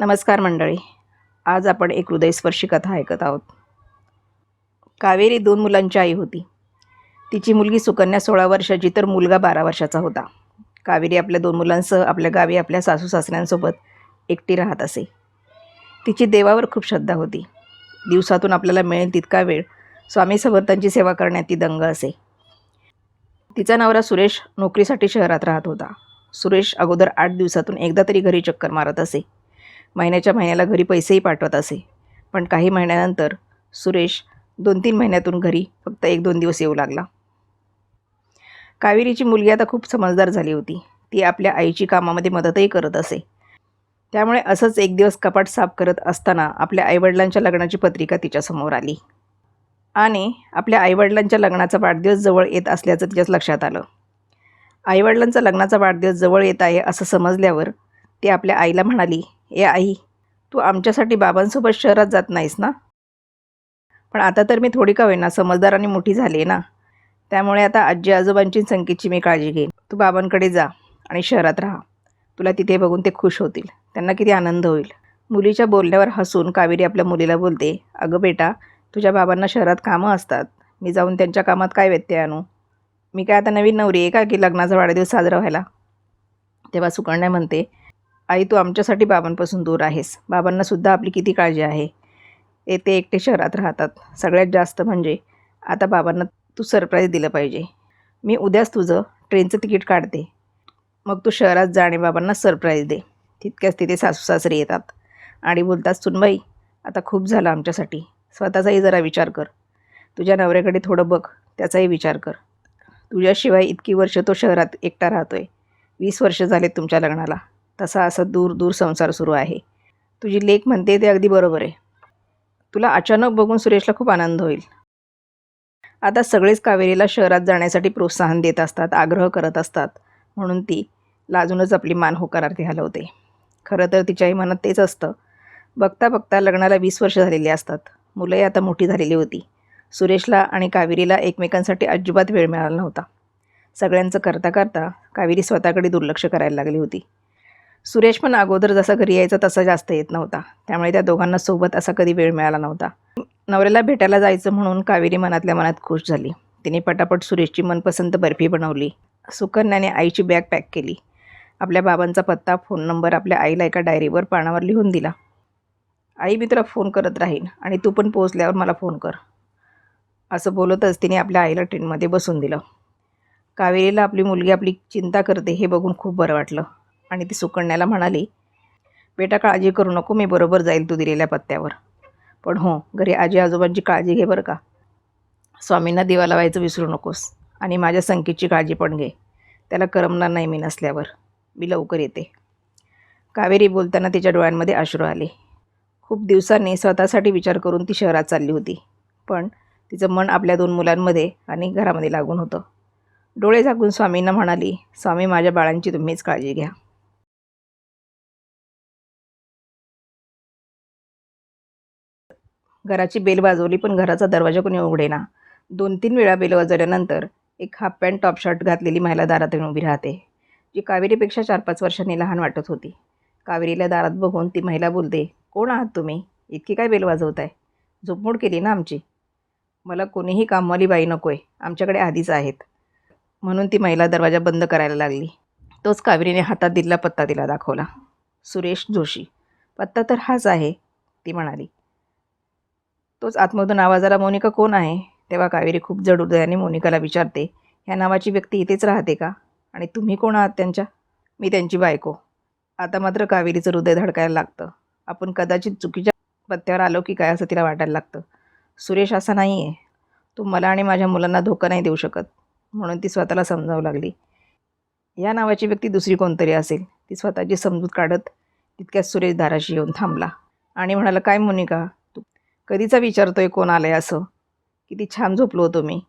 नमस्कार मंडळी. आज आपण एक हृदयस्पर्शी कथा ऐकत आहोत. कावेरी दोन मुलांची आई होती. तिची मुलगी सुकन्या सोळा वर्षाची तर मुलगा बारा वर्षाचा होता. कावेरी आपल्या दोन मुलांसह आपल्या गावी आपल्या सासू सासऱ्यांसोबत एकटी राहत असे. तिची देवावर खूप श्रद्धा होती. दिवसातून आपल्याला मिळेल तितका वेळ स्वामी समर्थांची सेवा करण्यात ती दंग असे. तिचा नवरा सुरेश नोकरीसाठी शहरात राहत होता. सुरेश अगोदर आठ दिवसातून एकदा तरी घरी चक्कर मारत असे. महिन्याच्या महिन्याला घरी पैसेही पाठवत असे. पण काही महिन्यानंतर सुरेश दोन तीन महिन्यातून घरी फक्त एक दोन दिवस येऊ लागला. कावेरीची मुलगी आता खूप समजदार झाली होती. ती आपल्या आईची कामामध्ये मदतही करत असे. त्यामुळे असंच एक दिवस कपाट साफ करत असताना आपल्या आईवडिलांच्या लग्नाची पत्रिका तिच्यासमोर आली. आणि आपल्या आईवडिलांच्या लग्नाचा वाढदिवस जवळ येत असल्याचं तिच्याच लक्षात आलं. आईवडिलांचा लग्नाचा वाढदिवस जवळ येत आहे असं समजल्यावर ती आपल्या आईला म्हणाली ए आई तू आमच्यासाठी बाबांसोबत शहरात जात नाहीस ना? पण आता तर मी थोडी का होईना समजदार आणि मोठी झाली आहे ना. त्यामुळे आता आजी आजोबांची संख्येची मी काळजी घेईन. तू बाबांकडे जा आणि शहरात राहा. तुला तिथे बघून ते खुश होतील. त्यांना किती आनंद होईल. मुलीच्या बोलण्यावर हसून कावेरी आपल्या मुलीला बोलते अगं बेटा तुझ्या बाबांना शहरात कामं असतात. मी जाऊन त्यांच्या कामात काय व्यत्यय आणू? मी काय आता नवीन नवरी आहे का की लग्नाचा वाढदिवस साजरा व्हायला? तेव्हा सुकन्या म्हणते आई तू आमच्यासाठी बाबांपासून दूर आहेस. बाबांनासुद्धा आपली किती काळजी आहे? ते ते एकटे शहरात राहतात. सगळ्यात जास्त म्हणजे आता बाबांना तू सरप्राईज दिलं पाहिजे. मी उद्याच तुझं ट्रेनचं तिकीट काढते. मग तू शहरात जाणे बाबांना सरप्राईज दे. तितक्याच तिथे सासू सासरे येतात. आणि बोलतात सुनबाई आता खूप झालं आमच्यासाठी. स्वतःचाही जरा विचार कर. तुझ्या नवऱ्याकडे थोडं बघ. त्याचाही विचार कर. तुझ्याशिवाय इतकी वर्ष तो शहरात एकटा राहतोय. वीस वर्ष झाले तुमच्या लग्नाला. तसा असा दूर दूर संसार सुरू आहे. तुझी लेख म्हणते ते अगदी बरोबर आहे. तुला अचानक बघून सुरेशला खूप आनंद होईल. आता सगळेच कावेरीला शहरात जाण्यासाठी प्रोत्साहन देत असतात आग्रह करत असतात. म्हणून ती लाजूनच आपली मान होकारार्थी हलवते. खरं तर तिच्याही मनात तेच असतं. बघता बघता लग्नाला वीस वर्ष झालेली असतात. मुलंही आता मोठी झालेली होती. सुरेशला आणि कावेरीला एकमेकांसाठी अजिबात वेळ मिळाला नव्हता. सगळ्यांचं करता करता कावेरी स्वतःकडे दुर्लक्ष करायला लागली होती. सुरेश पण अगोदर जसा घरी यायचा तसा जास्त येत नव्हता. त्यामुळे त्या दोघांना सोबत असा कधी वेळ मिळाला नव्हता. नवऱ्याला भेटायला जायचं म्हणून कावेरी मनातल्या मनात खुश झाली. तिने पटापट सुरेशची मनपसंत बर्फी बनवली. सुकन्याने आईची बॅग पॅक केली. आपल्या बाबांचा पत्ता फोन नंबर आपल्या आईला एका डायरीवर पानावर लिहून दिला. आई मी तुला फोन करत राहीन आणि तू पण पोहोचल्यावर मला फोन कर. असं बोलतच तिने आपल्या आईला ट्रेनमध्ये बसून दिलं. कावेरीला आपली मुलगी आपली चिंता करते हे बघून खूप बरं वाटलं. आणि ती सुकण्याला म्हणाली बेटा काळजी करू नको मी बरोबर जाईल तू दिलेल्या पत्त्यावर. पण हो घरी आजी आजोबांची काळजी घे बरं का. स्वामींना दिवा लावायचं विसरू नकोस आणि माझ्या संकेतची काळजी पण घे. त्याला करमणार नाही मी नसल्यावर. मी लवकर येते. कावेरी बोलताना तिच्या डोळ्यांमध्ये अश्रू आले. खूप दिवसांनी स्वतःसाठी विचार करून ती शहरात चालली होती. पण तिचं मन आपल्या दोन मुलांमध्ये आणि घरामध्ये लागून होतं. डोळे झाकून स्वामींना म्हणाली स्वामी माझ्या बाळांची तुम्हीच काळजी घ्या. घराची बेल वाजवली पण घराचा दरवाजा कोणी उघडेना. दोन तीन वेळा बेल वाजवल्यानंतर एक हाफ पॅन्ट टॉप शर्ट घातलेली महिला दारात येऊन उभी राहते जी कावेरीपेक्षा चार पाच वर्षांनी लहान वाटत होती. कावेरीला दारात बघून ती महिला बोलते कोण आहात तुम्ही? इतकी काय बेल वाजवताय? झोपमोड केली ना आमची? मला कोणीही कामवाली बाई नको आहे आमच्याकडे आधीच आहेत. म्हणून ती महिला दरवाजा बंद करायला लागली. तोच कावेरीने हातात दिलेला पत्ता तिला दाखवला. सुरेश जोशी. पत्ता तर हाच आहे ती म्हणाली. तोच आतमधून आवाजाला मोनिका कोण आहे? तेव्हा कावेरी खूप जड हृदयाने मोनिकाला विचारते ह्या नावाची व्यक्ती इथेच राहते का? आणि तुम्ही कोण आहात त्यांच्या? मी त्यांची बायको. आता मात्र कावेरीचं हृदय धडकायला लागतं. आपण कदाचित चुकीच्या पत्त्यावर आलो की काय असं तिला वाटायला लागतं. सुरेश असा नाही आहे तू मला आणि माझ्या मुलांना धोका नाही देऊ शकत. म्हणून ती स्वतःला समजावू लागली. या नावाची व्यक्ती दुसरी कोणतरी असेल. ती स्वतःची समजूत काढत तितक्यात सुरेश दाराशी येऊन थांबला आणि म्हणाला काय मोनिका? कधीचा विचारतोय कोण आलंय असं? किती छान झोपलो होतो मी.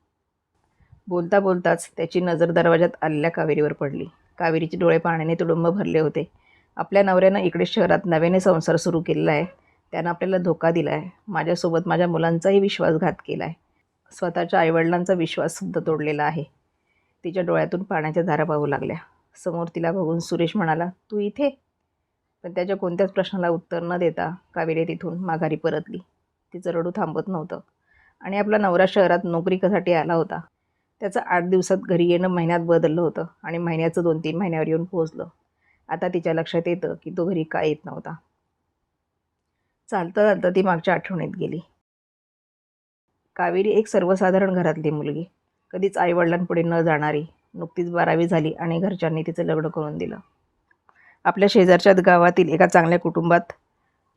बोलता बोलताच त्याची नजर दरवाजात आलेल्या कावेरीवर पडली. कावेरीचे डोळे पाण्याने तुडुंब भरले होते. आपल्या नवऱ्यानं इकडे शहरात नव्याने संसार सुरू केलेला आहे. त्यानं आपल्याला धोका दिला आहे माझ्यासोबत माझ्या मुलांचाही विश्वासघात केला आहे स्वतःच्या आईवडिलांचा विश्वाससुद्धा तोडलेला आहे. तिच्या डोळ्यातून पाण्याच्या धारा पाहू लागल्या. समोर तिला बघून सुरेश म्हणाला तू इथे? पण त्याच्या कोणत्याच प्रश्नाला उत्तर न देता कावेरी तिथून माघारी परतली. तिचं रडू थांबत नव्हतं. आणि आपला नवरा शहरात नोकरीसाठी आला होता. त्याचं आठ दिवसात घरी येणं महिन्यात बदललं होतं आणि महिन्याचं दोन तीन महिन्यावर येऊन पोहोचलं. आता तिच्या लक्षात येतं की तो घरी का येत नव्हता. चालतं चालतं ती मागच्या आठवणीत गेली. कावेरी एक सर्वसाधारण घरातली मुलगी. कधीच आईवडिलांपुढे न जाणारी नुकतीच बारावी झाली आणि घरच्यांनी तिचं लग्न करून दिलं. आपल्या शेजारच्या गावातील एका चांगल्या कुटुंबात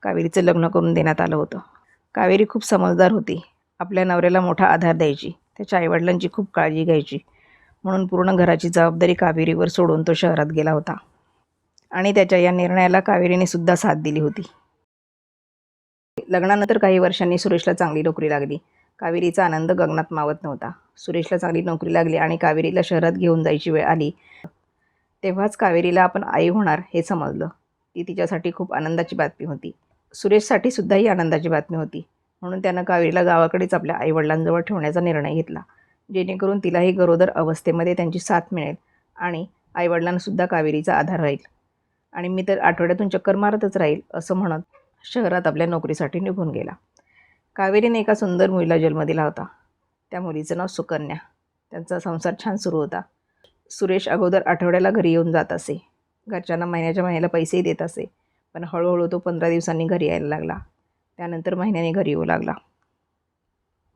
कावेरीचं लग्न करून देण्यात आलं होतं. कावेरी खूप समजदार होती. आपल्या नवऱ्याला मोठा आधार द्यायची. त्याच्या आईवडिलांची खूप काळजी घ्यायची. म्हणून पूर्ण घराची जबाबदारी कावेरीवर सोडून तो शहरात गेला होता. आणि त्याच्या या निर्णयाला कावेरीने सुद्धा साथ दिली होती. लग्नानंतर काही वर्षांनी सुरेशला चांगली नोकरी लागली. कावेरीचा आनंद गगनात मावत नव्हता. सुरेशला चांगली नोकरी लागली आणि कावेरीला शहरात घेऊन जायची वेळ आली. तेव्हाच कावेरीला आपण आई होणार हे समजलं. ती तिच्यासाठी खूप आनंदाची बातमी होती. सुरेशसाठी सुद्धा ही आनंदाची बातमी होती. म्हणून त्यानं कावेरीला गावाकडेच आपल्या आईवडिलांजवळ ठेवण्याचा निर्णय घेतला. जेणेकरून तिलाही गरोदर अवस्थेमध्ये त्यांची साथ मिळेल आणि आईवडिलांनासुद्धा कावेरीचा आधार राहील. आणि मी तर आठवड्यातून चक्कर मारतच राहील असं म्हणत शहरात आपल्या नोकरीसाठी निघून गेला. कावेरीने एका सुंदर मुलीला जन्म दिला होता. त्या मुलीचं नाव सुकन्या. त्यांचा संसार छान सुरू होता. सुरेश अगोदर आठवड्याला घरी येऊन जात असे. घरच्यांना महिन्याच्या महिन्याला पैसेही देत असे. पण हळूहळू तो पंधरा दिवसांनी घरी यायला लागला. त्यानंतर महिन्याने घरी येऊ लागला.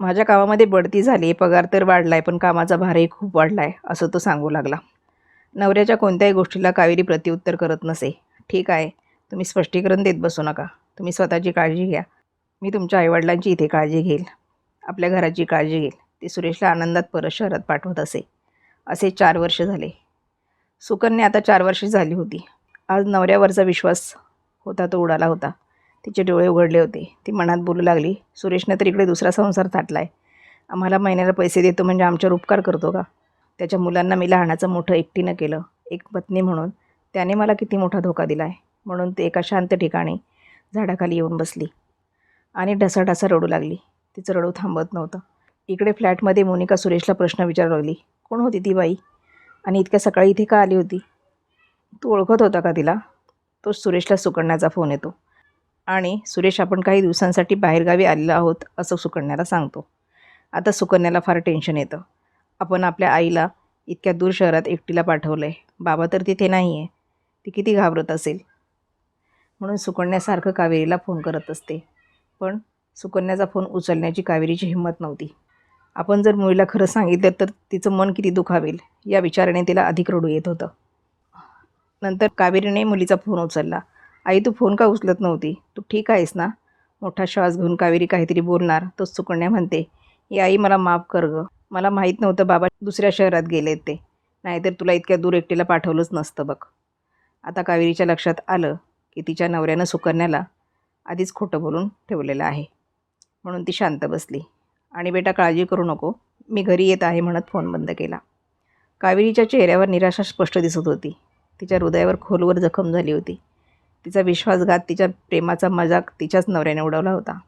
माझ्या कामामध्ये बढती झाली पगार तर वाढला आहे पण कामाचा भारही खूप वाढला आहे असं तो सांगू लागला. नवऱ्याच्या कोणत्याही गोष्टीला कावेरी प्रत्युत्तर करत नसे. ठीक आहे तुम्ही स्पष्टीकरण देत बसू नका. तुम्ही स्वतःची काळजी घ्या. मी तुमच्या आईवडिलांची इथे काळजी घेईल. आपल्या घराची काळजी घेईल. ती सुरेशला आनंदात परत शहरात पाठवत असे. असे चार वर्ष झाले. सुकन्या आता चार वर्षे झाली होती. आज नवऱ्यावरचा विश्वास होता तो उडाला होता. तिचे डोळे उघडले होते. ती मनात बोलू लागली सुरेशनं तर इकडे दुसरा संसार थाटला आहे आम्हाला महिन्याला पैसे देतो म्हणजे आमच्यावर उपकार करतो का? त्याच्या मुलांना मी लहानाचं मोठं एकटीनं केलं. एक पत्नी म्हणून त्याने मला किती मोठा धोका दिला आहे म्हणून ते एका शांत ठिकाणी झाडाखाली येऊन बसली आणि ढसाढसा रडू लागली. तिचं रडू थांबत नव्हतं. इकडे फ्लॅटमध्ये मोनिका सुरेशला प्रश्न विचारू लागली कोण होती ती बाई? आणि इतक्या सकाळी इथे का आली होती? तू ओळखत होता का तिला? तो सुरेशला सुकण्याचा फोन येतो. आणि सुरेश आपण काही दिवसांसाठी बाहेरगावी आलेलो आहोत असं सुकन्याला सांगतो. आता सुकन्याला फार टेन्शन येतं. आपण आपल्या आईला इतक्या दूर शहरात एकटीला पाठवलं आहे बाबा तर तिथे नाही आहे ती किती घाबरत असेल. म्हणून सुकन्यासारखं कावेरीला फोन करत असते. पण सुकन्याचा फोन उचलण्याची कावेरीची हिंमत नव्हती. आपण जर मुलीला खरं सांगितलं तर तिचं मन किती दुखावेल या विचाराने तिला अधिक रडू येत होतं. नंतर कावेरीने मुलीचा फोन उचलला. आई तू फोन का उचलत नव्हती? तू ठीक आहेस ना? मोठा श्वास घेऊन कावेरी काहीतरी बोलणार. तो सुकण्या म्हणते ही आई मला माफ कर गं. मला माहीत नव्हतं बाबा दुसऱ्या शहरात गेले ते. नाहीतर तुला इतक्या दूर एकटीला पाठवलंच नसतं बघ. आता कावेरीच्या लक्षात आलं की तिच्या नवऱ्यानं सुकन्याला आधीच खोटं बोलून ठेवलेलं आहे. म्हणून ती शांत बसली. आणि बेटा काळजी करू नको. मी घरी येत आहे म्हणत फोन बंद केला. कावेरीच्या चेहऱ्यावर निराशा स्पष्ट दिसत होती. तिच्या हृदयावर खोलवर जखम झाली होती. तिचा विश्वासघात तिच्या प्रेमाचा मजाक तिच्याच नवऱ्याने उडवला होता.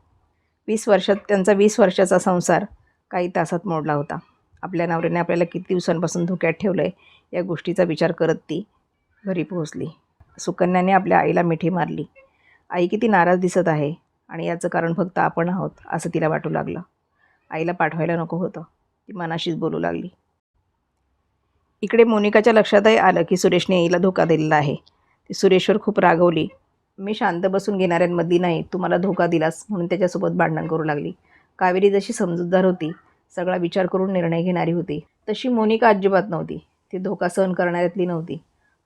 वीस वर्षात त्यांचा वीस वर्षाचा संसार काही तासात मोडला होता. आपल्या नवऱ्याने आपल्याला किती दिवसांपासून धोक्यात ठेवलं आहे या गोष्टीचा विचार करत ती घरी पोहोचली. सुकन्याने आपल्या आईला मिठी मारली. आई किती नाराज दिसत आहे आणि याचं कारण फक्त आपण आहोत असं तिला वाटू लागलं. आईला पाठवायला नको होतं. ती मनाशीच बोलू लागली. इकडे मोनिकाच्या लक्षातही आलं की सुरेशने हिला धोका दिलेला आहे. ती सुरेशवर खूप रागवली. मी शांत बसून घेणाऱ्यांमधली नाही तू मला धोका दिलास म्हणून त्याच्यासोबत भांडण करू लागली. कावेरी जशी समजूतदार होती सगळा विचार करून निर्णय घेणारी होती. तशी मोनिका अजिबात नव्हती. ती धोका सहन करणाऱ्यातली नव्हती.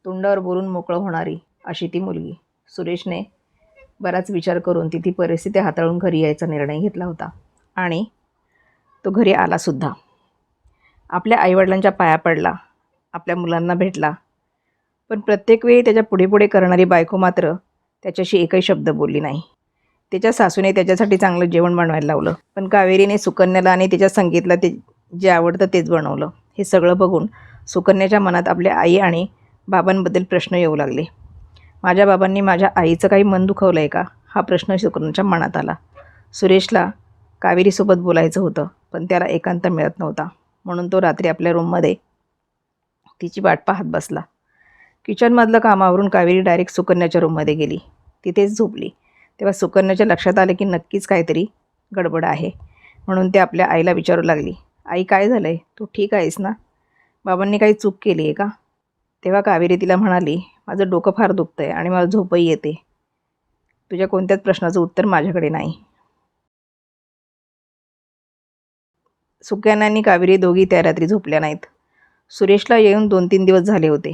तोंडावर बोलून मोकळं होणारी अशी ती मुलगी. सुरेशने बराच विचार करून ती ती परिस्थिती हाताळून घरी यायचा निर्णय घेतला होता. आणि तो घरी आलासुद्धा आपल्या आईवडिलांच्या पाया पडला. आपल्या मुलांना भेटला. पण प्रत्येक वेळी त्याच्या पुढे पुढे करणारी बायको मात्र त्याच्याशी एकही शब्द बोलली नाही. त्याच्या सासूने त्याच्यासाठी चांगलं जेवण बनवायला लावलं. पण कावेरीने सुकन्याला आणि त्याच्या संगीतला ते जे आवडतं तेच बनवलं. हे सगळं बघून सुकन्याच्या मनात आपल्या आई आणि बाबांबद्दल प्रश्न येऊ लागले. माझ्या बाबांनी माझ्या आईचं काही मन दुखवलं आहे का? हा प्रश्न सुकन्याच्या मनात आला. सुरेशला कावेरीसोबत बोलायचं होतं पण त्याला एकांत मिळत नव्हता. म्हणून तो रात्री आपल्या रूममध्ये तिची वाट पाहत बसला. किचनमधलं कामावरून कावेरी डायरेक्ट सुकन्याच्या रूममध्ये गेली. तिथेच झोपली. तेव्हा सुकन्याच्या लक्षात आलं की नक्कीच काहीतरी गडबड आहे म्हणून ते आपल्या आईला विचारू लागली. आई काय झालं आहे तू ठीक आहेस ना? बाबांनी काही चूक केली आहे का? तेव्हा कावेरी तिला म्हणाली माझं डोकं फार दुखतं आहे आणि मला झोपही येते. तुझ्या कोणत्याच प्रश्नाचं उत्तर माझ्याकडे नाही. सुक्यानांनी कावेरी दोघी त्या रात्री झोपल्या नाहीत. सुरेशला येऊन दोन तीन दिवस झाले होते.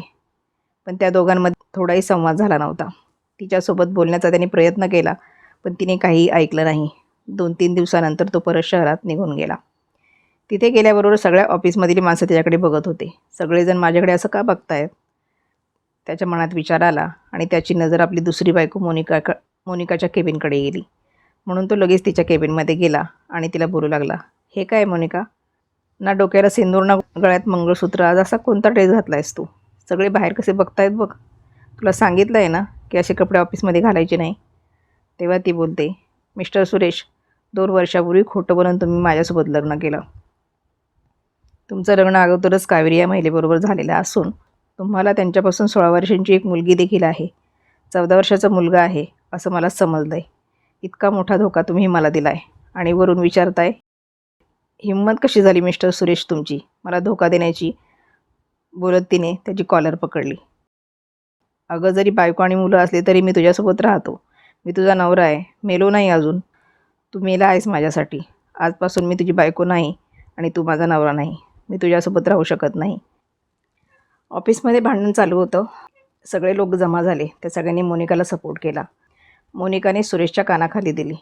पण त्या दोघांमध्ये थोडाही संवाद झाला नव्हता. तिच्यासोबत बोलण्याचा त्याने प्रयत्न केला पण तिने काहीही ऐकलं नाही. दोन तीन दिवसानंतर तो परत शहरात निघून गेला. तिथे गेल्याबरोबर सगळ्या ऑफिसमधील माणसं त्याच्याकडे बघत होते. सगळेजण माझ्याकडे असं का बघतायत? त्याच्या मनात विचार आला आणि त्याची नजर आपली दुसरी बायको मोनिका मोनिकाच्या केबिनकडे गेली. म्हणून तो लगेच तिच्या केबिनमध्ये गेला आणि तिला बोलू लागला. हे काय मोनिका? ना डोक्याला सिंदूर ना गळ्यात मंगळसूत्र. आज असा कोणता ड्रेस घातला आहेस तू? सगळे बाहेर कसे बघतायत बघ. तुला सांगितलं आहे ना की असे कपडे ऑफिसमध्ये घालायचे नाही. तेव्हा ती बोलते मिस्टर सुरेश दोन वर्षापूर्वी खोटं बोलून तुम्ही माझ्यासोबत लग्न केलं. तुमचं लग्न अगोदरच कावेरी या महिलेबरोबर झालेलं असून तुम्हाला त्यांच्यापासून सोळा वर्षांची एक मुलगी देखील आहे. चौदा वर्षाचा मुलगा आहे असं मला समजलं आहे इतका मोठा धोका तुम्ही मला दिला आहे आणि वरून विचारताय हिंमत कशी झाली मिस्टर सुरेश तुमची? मला धोका देण्याची बोलत तिने त्याची कॉलर पकडली. अगं जरी बायको आणि मुलं असली तरी मी तुझ्यासोबत राहतो. मी तुझा नवरा आहे. मेलो नाही अजून. तू मेला आहेस माझ्यासाठी. आजपासून मी तुझी बायको नाही आणि तू माझा नवरा नाही. मी तुझ्यासोबत राहू शकत नाही. ऑफिसमध्ये भांडण चालू होतं. सगळे लोक जमा झाले. त्या सगळ्यांनी मोनिकाला सपोर्ट केला. मोनिकाने सुरेशच्या कानाखाली दिली.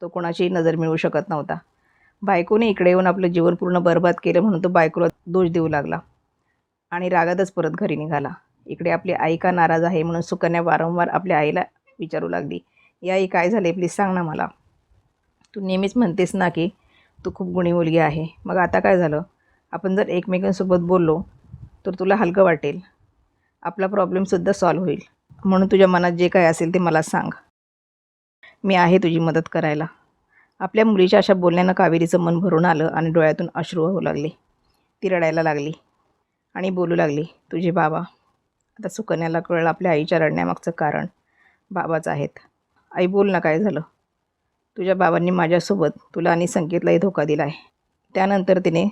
तो कोणाचीही नजर मिळू शकत नव्हता. बायकोने इकडे येऊन आपलं जीवन पूर्ण बरबाद केलं म्हणून तो बायकोला दोष देऊ लागला. आणि रागातच परत घरी निघाला. इकडे आपली आई का नाराज आहे म्हणून सुकन्या वारंवार आपल्या आईला विचारू लागली. या आई काय झाले प्लीज सांग ना मला. तू नेहमीच म्हणतेस ना की तू खूप गुणी मुलगी आहे. मग आता काय झालं? आपण जर एकमेकांसोबत बोललो तर तुला हलकं वाटेल. आपला प्रॉब्लेमसुद्धा सॉल्व होईल. म्हणून तुझ्या मनात जे काय असेल ते मला सांग. मी आहे तुझी मदत करायला. आपल्या मुलीच्या अशा बोलण्यानं कावेरीचं मन भरून आलं आणि डोळ्यातून अश्रू होऊ लागले. ती रडायला लागली आणि बोलू लागली तुझे बाबा आता सुकन्याला कळलं आपल्या आईच्या रडण्यामागचं कारण. बाबाच आहेत. आई बोल ना काय झालं. तुझ्या बाबांनी माझ्यासोबत तुला आणि संकेतलाही धोका दिला आहे त्यानंतर तिने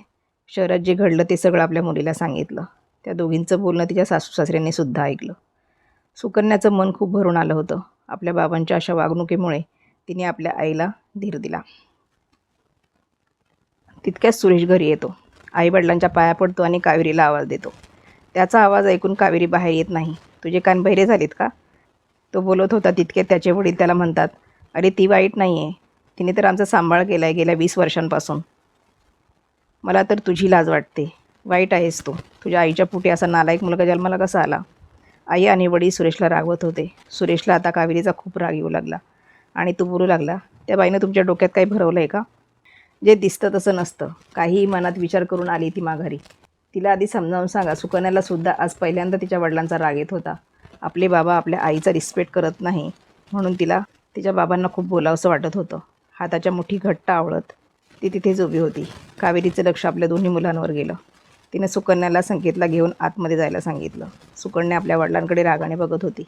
शहरात जे घडलं ते सगळं आपल्या मुलीला सांगितलं. त्या दोघींचं बोलणं तिच्या सासू सासऱ्यांनी सुद्धा ऐकलं. सुकन्याचं मन खूप भरून आलं होतं. आपल्या बाबांच्या अशा वागणुकीमुळे तिने आपल्या आईला धीर दिला. तितक्याच सुरेश घरी येतो. आईवडिलांच्या पाया पडतो आणि कावेरीला आवाज देतो. त्याचा आवाज ऐकून कावेरी बाहेर येत नाही. तुझे कान बहिरे झालेत का? तो बोलत होता तितके त्याचे वडील त्याला म्हणतात अरे ती वाईट नाही आहे तिने तर आमचा सांभाळ केला आहे गेल्या वीस वर्षांपासून. मला तर तुझी लाज वाटते. वाईट आहेस तू. तुझ्या आईच्या पुटी असा नालायक मुलगा जन्माला कसा आला? आई आणि वडील सुरेशला रागवत होते. सुरेशला आता कावेरीचा खूप राग येऊ लागला. आणि तू बोलू लागला त्या बाईनं तुमच्या डोक्यात काही भरवलं आहे का? जे दिसतं तसं नसतं. काहीही मनात विचार करून आली ती माघारी. तिला आधी समजावून सांगा सुकन्याला सुद्धा आज पहिल्यांदा तिच्या वडिलांचा राग येत होता. आपले बाबा आपल्या आईचा रिस्पेक्ट करत नाही म्हणून तिला तिच्या बाबांना खूप बोलावंसं वाटत होतं. हाताच्या मुठी घट्ट आवळत ती तिथेच उभी होती. कावेरीचं लक्ष आपल्या दोन्ही मुलांवर गेलं. तिने सुकन्याला संकेतला घेऊन आतमध्ये जायला सांगितलं. सुकन्या आपल्या वडिलांकडे रागाने बघत होती.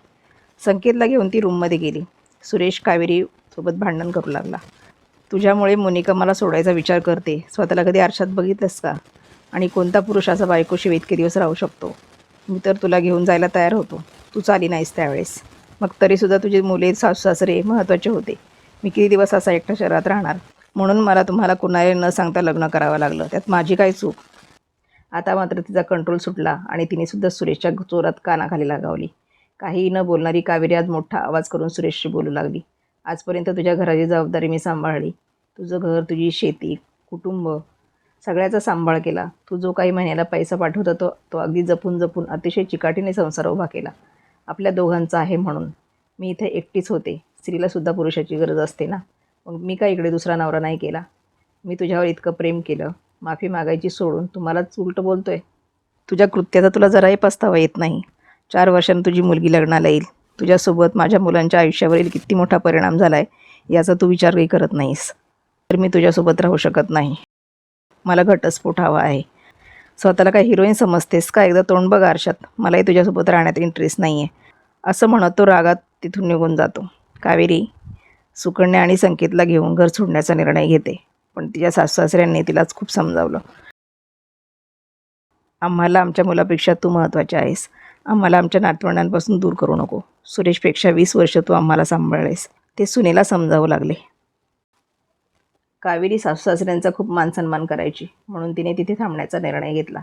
संकेतला घेऊन ती रूममध्ये गेली. सुरेश कावेरी सोबत भांडण करू लागला. तुझ्यामुळे मोनिका मला सोडायचा विचार करते. स्वतःला कधी आरशात बघितलंस का? आणि कोणता पुरुष असा बायकोशी इतके दिवस राहू शकतो? मी तर तुला घेऊन जायला तयार होतो. तू चाली नाहीस त्यावेळेस. मग तरीसुद्धा तुझे मुले सासू सासरे महत्त्वाचे होते. मी किती दिवस असा एकटा शहरात राहणार? म्हणून मला तुम्हाला कुणाला न सांगता लग्न करावं लागलं. त्यात माझी काय चूक? आता मात्र तिचा कंट्रोल सुटला आणि तिनेसुद्धा सुरेशच्या चोरात कानाखाली लगावली. काहीही न बोलणारी कावेरी आज मोठा आवाज करून सुरेशशी बोलू लागली. आजपर्यंत तुझ्या घराची जबाबदारी मी सांभाळली. तुझं घर तुझी शेती कुटुंब सगळ्याचा सांभाळ केला. तू जो काही महिन्याला पैसा पाठवत होतो तो अगदी जपून जपून अतिशय चिकाटीने संसार उभा केला. आपल्या दोघांचा आहे म्हणून. मी इथे एकटीच होते. स्त्रीलासुद्धा पुरुषाची गरज असते ना? मग मी काय इकडे दुसरा नवरा नाही केला? मी तुझ्यावर इतकं प्रेम केलं. माफी मागायची सोडून तुम्हालाच उलटं बोलतोय. तुझ्या कृत्याचा तुला जराही पस्तावा येत नाही. चार वर्षांनी तुझी मुलगी लग्नाला येईल. तुझ्यासोबत माझ्या मुलांच्या आयुष्यावरील किती मोठा परिणाम झाला आहे याचा तू विचार काही करत नाहीस. तर मी तुझ्यासोबत राहू शकत नाही. मला घटस्फोट हवा आहे. स्वतःला काय हिरोईन समजतेस का? एकदा तोंड बघ आरशात. मलाही तुझ्यासोबत राहण्यात इंटरेस्ट नाही आहे असं म्हणत तो रागात तिथून निघून जातो. कावेरी सुकन्या आणि संकेतला घेऊन घर सोडण्याचा निर्णय घेते. पण तिच्या सासूसासऱ्यांनी तिलाच खूप समजावलं. आम्हाला आमच्या मुलापेक्षा तू महत्त्वाची आहेस. आम्हाला आमच्या नातवंडांपासून दूर करू नको. सुरेशपेक्षा वीस वर्ष तू आम्हाला सांभाळलेस. ते सुनेला समजावू लागले. कावेरी सासूसासऱ्यांचा खूप मानसन्मान करायची म्हणून तिने तिथे थांबण्याचा निर्णय घेतला.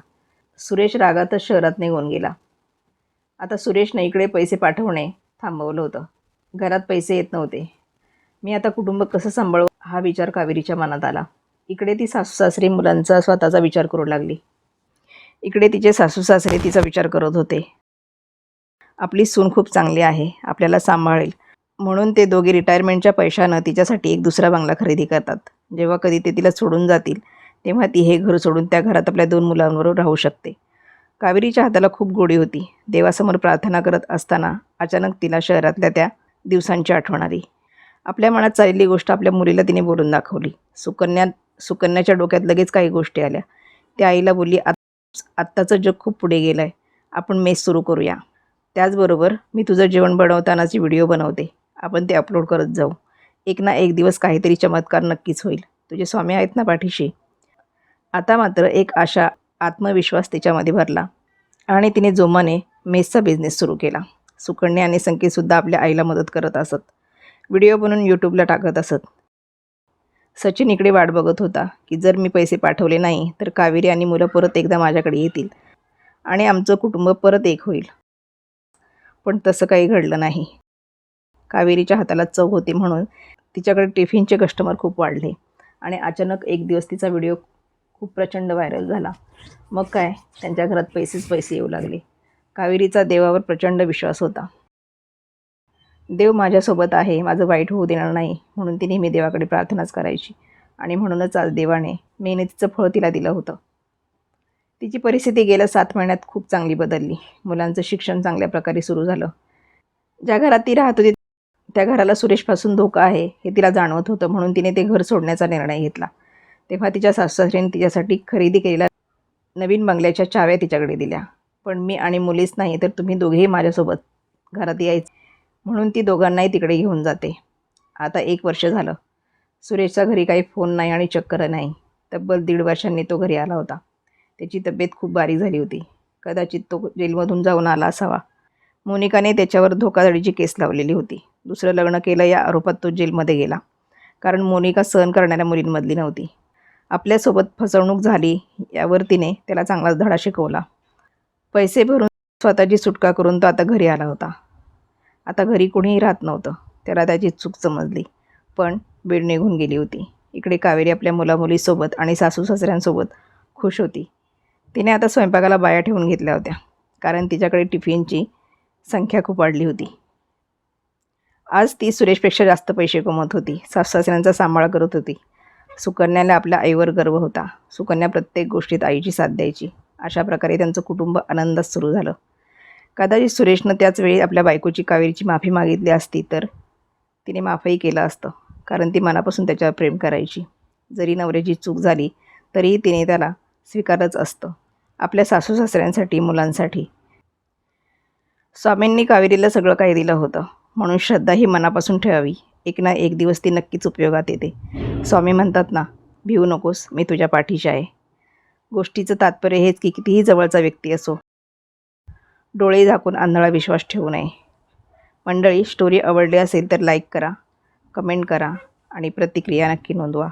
सुरेश रागातच शहरात निघून गेला. आता सुरेशने इकडे पैसे पाठवणे थांबवलं होतं. घरात पैसे येत नव्हते. मी आता कुटुंब कसं सांभाळू हा विचार कावेरीच्या मनात आला. इकडे ती सासू सासरी मुलांचा स्वतःचा विचार करू लागली. इकडे तिचे सासू सासरे तिचा विचार करत होते. आपली सून खूप चांगली आहे आपल्याला सांभाळेल. म्हणून ते दोघे रिटायरमेंटच्या पैशानं तिच्यासाठी एक दुसरा बंगला खरेदी करतात. जेव्हा कधी ते तिला सोडून जातील तेव्हा ती हे घर सोडून त्या घरात आपल्या दोन मुलांबरोबर राहू शकते. कावेरीच्या हाताला खूप गोडी होती. देवासमोर प्रार्थना करत असताना अचानक तिला शहरातल्या त्या दिवसांची आठवण आली. आपल्या मनात चाललेली गोष्ट आपल्या मुलीला तिने बोलून दाखवली. सुकन्या सुकन्याच्या डोक्यात लगेच काही गोष्टी आल्या. त्या आईला बोलली आत्ताचं जग खूप पुढे गेलं आहे आपण मेस सुरू करूया. त्याचबरोबर मी तुझं जेवण बनवतानाचे व्हिडिओ बनवते. आपण ते अपलोड करत जाऊ. एक ना एक दिवस काहीतरी चमत्कार नक्कीच होईल. तुझे स्वामी आहेत ना पाठीशी? आता मात्र एक आशा आत्मविश्वास तिच्यामध्ये भरला. आणि तिने जोमाने मेसचा बिझनेस सुरू केला. सुकन्या आणि संकेतसुद्धा आपल्या आईला मदत करत असत. व्हिडिओ बनवून यूट्यूबला टाकत असत. सचिन इकडे वाट बघत होता की जर मी पैसे पाठवले नाही तर कावेरी आणि मुलं परत एकदा माझ्याकडे येतील आणि आमचं कुटुंब परत एक होईल. पण तसं काही घडलं नाही. कावेरीच्या हाताला चव होती म्हणून तिच्याकडे टिफिनचे कस्टमर खूप वाढले आणि अचानक एक दिवस तिचा व्हिडिओ खूप प्रचंड व्हायरल झाला. मग काय त्यांच्या घरात पैसेच पैसे येऊ लागले. कावेरीचा देवावर प्रचंड विश्वास होता. देव माझ्यासोबत आहे माझं वाईट होऊ देणार नाही म्हणून ती नेहमी देवाकडे प्रार्थनाच करायची आणि म्हणूनच आज देवाने मेहनतीचं फळ तिला दिलं होतं. तिची परिस्थिती गेल्या सात महिन्यात खूप चांगली बदलली. मुलांचं शिक्षण चांगल्या प्रकारे सुरू झालं. ज्या घरात ती राहत होती त्या घराला सुरेशपासून धोका आहे हे तिला जाणवत होतं म्हणून तिने ते घर सोडण्याचा निर्णय घेतला. तेव्हा तिच्या सासऱ्याने तिच्यासाठी खरेदी केलेल्या नवीन बंगल्याच्या चाव्या तिच्याकडे दिल्या. पण मी आणि मुलीच नाही तर तुम्ही दोघेही माझ्यासोबत घरात यायचं म्हणून ती दोघांनाही तिकडे घेऊन जाते. आता एक वर्ष झालं. सुरेशचा घरी काही फोन नाही आणि चक्कर नाही. तब्बल दीड वर्षांनी तो घरी आला होता. त्याची तब्येत खूप बारीक झाली होती. कदाचित तो जेलमधून जाऊन आला असावा. मोनिकाने त्याच्यावर धोकाधडीची केस लावलेली होती. दुसरं लग्न केलं या आरोपात तो जेलमध्ये गेला. कारण मोनिका सहन करणाऱ्या मुलींमधली नव्हती. आपल्यासोबत फसवणूक झाली यावर तिने त्याला चांगलाच धडा शिकवला. पैसे भरून स्वतःची सुटका करून तो आता घरी आला होता. आता घरी कोणीही राहत नव्हतं. त्याला त्याची चूक समजली. पण वेळ निघून गेली होती. इकडे कावेरी आपल्या मुलामुलीसोबत आणि सासू सासऱ्यांसोबत खुश होती. तिने आता स्वयंपाकाला बाया ठेवून घेतल्या होत्या. कारण तिच्याकडे टिफिनची संख्या खूप वाढली होती. आज ती सुरेशपेक्षा जास्त पैसे कमवत होती. सासूसासऱ्यांचा सांभाळ करत होती. सुकन्याला आपल्या आईवर गर्व होता. सुकन्या प्रत्येक गोष्टीत आईची साथ द्यायची. अशा प्रकारे त्यांचं कुटुंब आनंदात सुरू झालं. कदाचित सुरेशनं त्याच वेळी आपल्या बायकोची कावेरीची माफी मागितली असती तर तिने माफही केलं असतं कारण ती मनापासून त्याच्यावर प्रेम करायची. जरी नवऱ्याची चूक झाली तरीही तिने त्याला स्वीकारच असतं. आपल्या सासू सासऱ्यांसाठी मुलांसाठी. स्वामींनी कावेरीला सगळं काही दिलं होतं म्हणून श्रद्धा ही मनापासून ठेवावी. एक ना एक दिवस ती नक्कीच उपयोगात येते. स्वामी म्हणतात ना भिवू नकोस मी तुझ्या पाठीशी आहे. गोष्टीचं तात्पर्य हेच की कितीही जवळचा व्यक्ती असो डोळे झाकून आंधळा विश्वास ठेवू नये. मंडळी स्टोरी आवडली असेल तर लाईक करा कमेंट करा आणि प्रतिक्रिया नक्की नोंदवा.